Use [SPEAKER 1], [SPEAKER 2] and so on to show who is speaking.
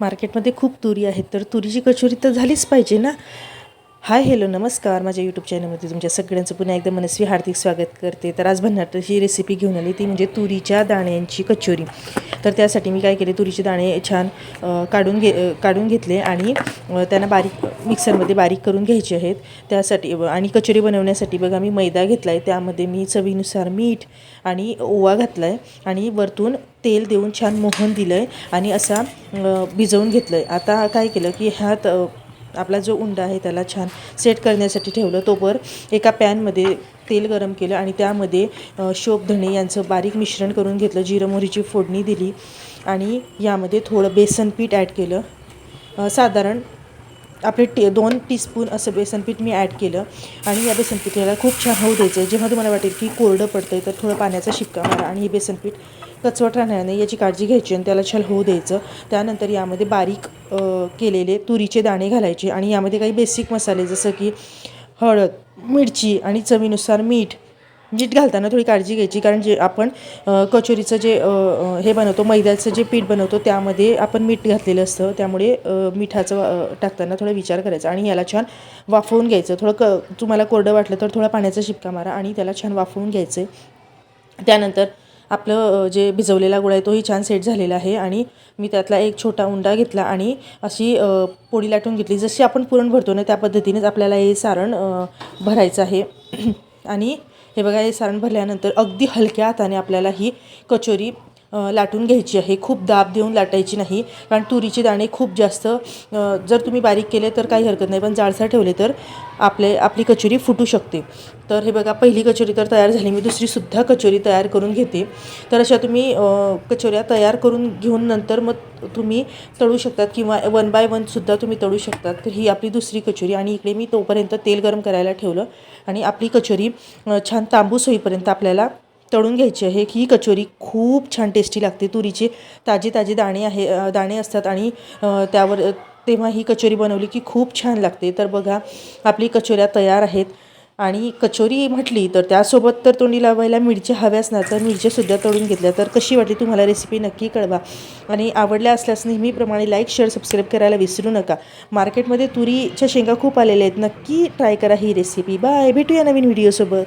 [SPEAKER 1] मार्केटमध्ये खूप तुरी आहेत. तर तुरीची कचोरी तर झालीच पाहिजे ना? हाय हॅलो नमस्कार. माझ्या यूट्यूब चॅनलमध्ये तुमच्या सगळ्यांचं पुन्हा एकदा मनस्वी हार्दिक स्वागत करते. तर आज भन्नाटची रेसिपी घेऊन आली ती म्हणजे तुरीच्या दाण्यांची कचोरी. तर त्यासाठी मी काय केले तुरीचे दाणे छान काढून घे काढून घेतले आणि त्यांना बारीक मिक्सरमध्ये बारीक करून घ्यायचे आहेत. त्यासाठी आणि कचोरी बनवण्यासाठी बघा मी मैदा घेतला आहे त्यामध्ये मी चवीनुसार मीठ आणि ओवा घातला आहे आणि वरतून तेल देऊन छान मोहन दिलं आहे आणि असा भिजवून घेतलं आहे आता काय केलं की ह्यात आपला जो उंडा आहे त्याला छान सेट करण्यासाठी ठेवलं. तोवर एका पॅनमध्ये तेल गरम केलं आणि त्यामध्ये अ, शोप धणे यांचं बारीक मिश्रण करून घेतलं. जिरं मोहरीची फोडणी दिली आणि यामध्ये थोडं बेसन पीठ ॲड केलं. साधारण आपले टी दोन टीस्पून असं बेसनपीठ मी ॲड केलं. आणि या बेसनपीठाला खूप छान होऊ द्यायचं आहे जेव्हा तुम्हाला वाटेल की कोरडं पडतं आहे तर थोडं पाण्याचा शिक्का मारा आणि हे बेसनपीठ कचवट राहणार नाही याची काळजी घ्यायची आणि त्याला छान होऊ द्यायचं. त्यानंतर यामध्ये बारीक केलेले तुरीचे दाणे घालायचे आणि यामध्ये काही बेसिक मसाले जसं की हळद मिरची आणि चवीनुसार मीठ जीठ घालताना थोडी काळजी घ्यायची कारण जे आपण कचोरीचं जे हे बनवतो मैद्याचं जे पीठ बनवतो त्यामध्ये आपण मीठ घातलेलं असतं. त्यामुळे मिठाचं टाकताना थोडा विचार करायचा आणि याला छान वाफवून घ्यायचं. थोडं क तुम्हाला कोरडं वाटलं तर थोडा पाण्याचा शिपका मारा आणि त्याला छान वाफवून घ्यायचं. त्यानंतर आपलं जे भिजवलेला गुळ आहे तोही छान सेट झालेला आहे आणि मी त्यातला एक छोटा उंडा घेतला आणि अशी पोळी लाटून घेतली. जशी आपण पुरण भरतो ना त्या पद्धतीनेच आपल्याला हे सारण भरायचं आहे. आणि हे बघा हे सारण भरल्यानंतर अगदी हलक्या हाताने आपल्याला ही कचोरी लाटून घ्यायची आहे. खूप दाब देऊन लाटायची नाही. कारण तुरीचे दाणे खूप जास्त जर तुम्ही बारीक केले तर काही हरकत नाही. पण जाडसर ठेवले तर आपले आपली कचोरी फुटू शकते. तर हे बघा पहिली कचोरी तर तयार झाली. मी दुसरीसुद्धा कचोरी तयार करून घेते. तर अशा तुम्ही कचोऱ्या तयार करून घेऊन नंतर मग तुम्ही तळू शकतात किंवा वन बाय वनसुद्धा तुम्ही तळू शकतात. तर ही आपली दुसरी कचोरी आणि इकडे मी तोपर्यंत तेल गरम करायला ठेवलं. आणि आपली कचोरी छान तांबूस होईपर्यंत आपल्याला तळून घ्यायची आहे. ही कचोरी खूप छान टेस्टी लागते. तुरीचे ताजे ताजे दाणे आहे दाणे असतात आणि त्यावर तेव्हा ही कचोरी बनवली की खूप छान लागते. तर बघा आपली कचोऱ्या तयार आहेत. आणि कचोरी म्हटली तर त्यासोबत तर तोंडी लावायला मिरच्या हव्या ना तर मिरच्यासुद्धा तळून घेतल्या. तर कशी वाटली तुम्हाला रेसिपी नक्की कळवा. आणि आवडल्या असल्यास नेहमीप्रमाणे लाईक शेअर सबस्क्राईब करायला विसरू नका. मार्केटमध्ये तुरीच्या शेंगा खूप आलेल्या आहेत. नक्की ट्राय करा ही रेसिपी बाय भेटूया नवीन व्हिडिओसोबत